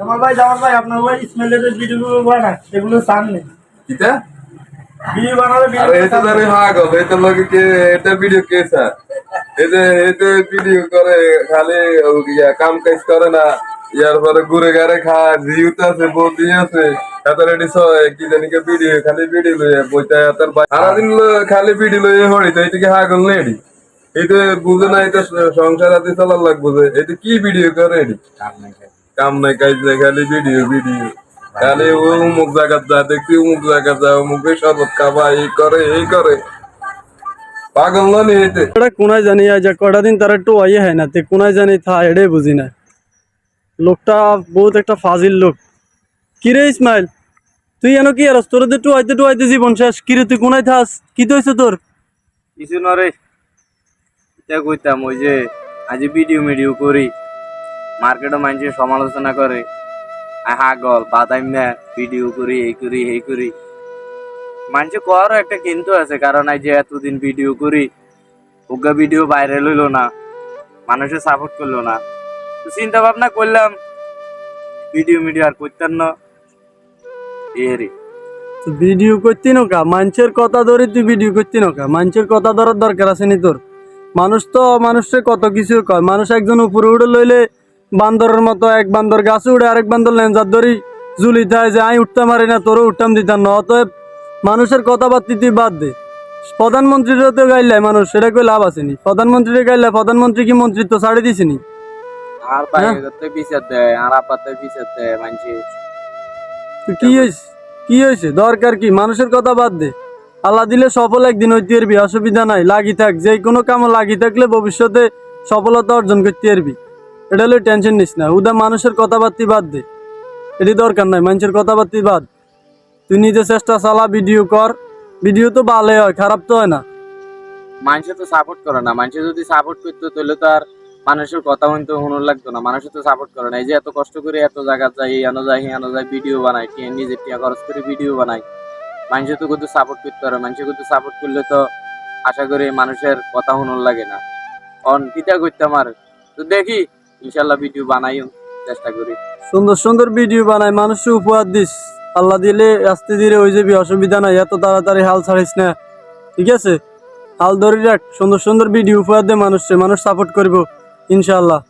জামাল ভাই জামাল ভাই আপনার ভাই ইসমাইলের ভিডিওগুলো বানায় সেগুলো সামনে। কিতা ভিডিও বানালে আরে এটা ধরে এটা লগে কে এটা ভিডিও কে স্যার? এটা এটা ভিডিও করে খালি ইয়া কাম কাজ করে না ইয়ার পরে ঘুরে গারে খা জিউত আছে বদি আছে এত রেডি কি জানি কে ভিডিও খালি ভিডিও লয়ে সারাদিন লো- খালি ভিডিও লয়ে হড়ি তো এটা কি হাগল নেডি এটা বুঝে না এটা সংসার আদি চলার লাগবে যে এটা কি ভিডিও করে এডি কাম নাই কাজ নাই খালি ভিডিও ভিডিও খালি ও অমুক জায়গা যা দেখছি অমুক জায়গা যা অমুক শরবত খাবা এই করে এই করে। পাগল না নি কোনায় জানি আজ কটা দিন তারা একটু আইয়ে হয় না তে কোনায় জানি থা এটাই বুঝি না। লোকটা বহুত একটা ফাজিল লোক। কিরে ইসমাইল তুই এনো কি আর তোর তো টু আইতে টু আইতে জীবন শেষ। কিরে তুই কোনায় থাস? কি তো হয়েছে তোর? কিছু নরে এটা কইতাম ওই যে আজি ভিডিও মিডিও করি। মার্কেটে মানুষের সমালোচনা করে আই হাগল বাদাম না, ভিডিও করি, এই করি এই করি। মানুষ করারও একটা কিন্তু আছে, কারণ এই যে এতদিন ভিডিও করি, ওগা ভিডিও ভাইরাল হইল না, মানুষে সাপোর্ট করল না। চিন্তা ভাবনা করলাম, ভিডিও মিডিও আর করতাম না এরই ভিডিও করতি নকা মানুষের কথা ধরে তুই ভিডিও করতি নকা মানুষের কথা ধরার দরকার আছে নি তোর। মানুষ তো মানুষের কত কিছু কয়? মানুষ একজন উপরে উঠে লইলে বান্দরের মতো এক বান্দর গাছে উঠে আরেক বান্দর লেঞ্জার ধরি জুলি থাকে যে আমি উঠতে পারি না তোরও উঠতাম দিতাম না। অতএব মানুষের কথাবার্তি তুই বাদ দে। প্রধানমন্ত্রীরও তো গাইলে মানুষ সেটা কই লাভ আছে নি? প্রধানমন্ত্রীর গাইলে প্রধানমন্ত্রী কি মন্ত্রিত্ব ছাড়ি দিছে নি? আর বাইরে বিচার দেয় আর আপাতে বিচার দেয় মানুষের তো কি হয়েছে কি হয়েছে দরকার কি? মানুষের কথা বাদ দে। আল্লাহ দিলে সফল একদিন হইতে পারবি অসুবিধা নাই লাগি থাক। যে কোনো কামে লাগি থাকলে ভবিষ্যতে সফলতা অর্জন করতে পারবি। এটা হলে টেনশন নিস না। উদা মানুষের কথাবার্তি বাদ দে। এটি দরকার নাই, মানুষের কথাবার্তি বাদ। তুই নিজে চেষ্টা চালা ভিডিও কর। ভিডিও তো ভালো হয়, খারাপ তো হয় না। মানুষে তো সাপোর্ট করে না। মানুষে যদি সাপোর্ট করতো, তাহলে তো আর মানুষের কথা শুনতে শুনুন লাগতো না। মানুষে তো সাপোর্ট করে না। এই যে এত কষ্ট করে এত জায়গা যায় এনো যায় হেনো যায় ভিডিও বানায় টিয়া নিজে টিয়া খরচ করে ভিডিও বানায় মানুষে তো কিন্তু সাপোর্ট করতে পারে মানুষে কিন্তু সাপোর্ট করলে তো আশা করি মানুষের কথা শুনুন লাগে না। অন, কিতা করতাম আর? তো দেখি ইনশাল্লাহ ভিডিও বানাইও, চেষ্টা করি। সুন্দর সুন্দর ভিডিও বানাই মানুষকে উপহার দিস। আল্লাহ দিলে আস্তে ধীরে ওই যাবি, অসুবিধা নাই, এত তাড়াতাড়ি হাল ছাড়িস না। ঠিক আছে? হাল ধরে রাখ, সুন্দর সুন্দর ভিডিও উপহার দে মানুষকে মানুষ সাপোর্ট করব, ইনশাআল্লাহ।